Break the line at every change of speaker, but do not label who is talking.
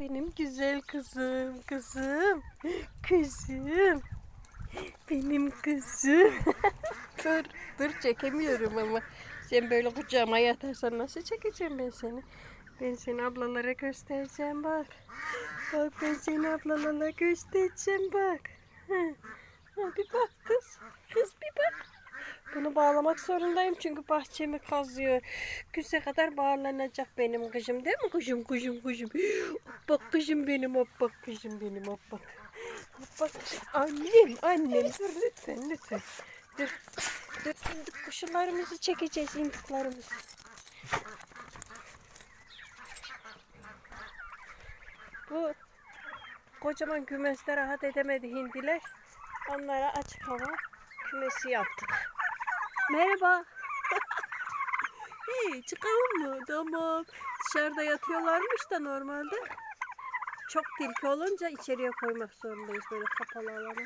Benim güzel kızım, kızım, kızım. Benim kızım. dur, dur çekemiyorum ama. Sen böyle kucağıma yatarsan nasıl çekeceğim ben seni? Ben seni ablalara göstereceğim bak. Bak ben seni ablalara göstereceğim bak. Ha. Ha, bir bak kız. Kız bir bak. Bunu bağlamak zorundayım çünkü bahçemi kazıyor. Güze kadar bağlanacak benim kızım değil mi? Kızım kızım kızım. Bak kızım benim hop bak kızım benim hop bak. Hop bak annem annem dur lütfen lütfen. Dur. Dur indik kuşularımızı çekeceğiz indiklarımızı. Bu kocaman kümeste rahat edemedi hindiler. Onlara açık hava kümesi yaptık. Merhaba. İyi çıkalım mı? Tamam. Dışarıda yatıyorlarmış da normalde. Çok tilki olunca içeriye koymak zorundayız böyle kapalı alana.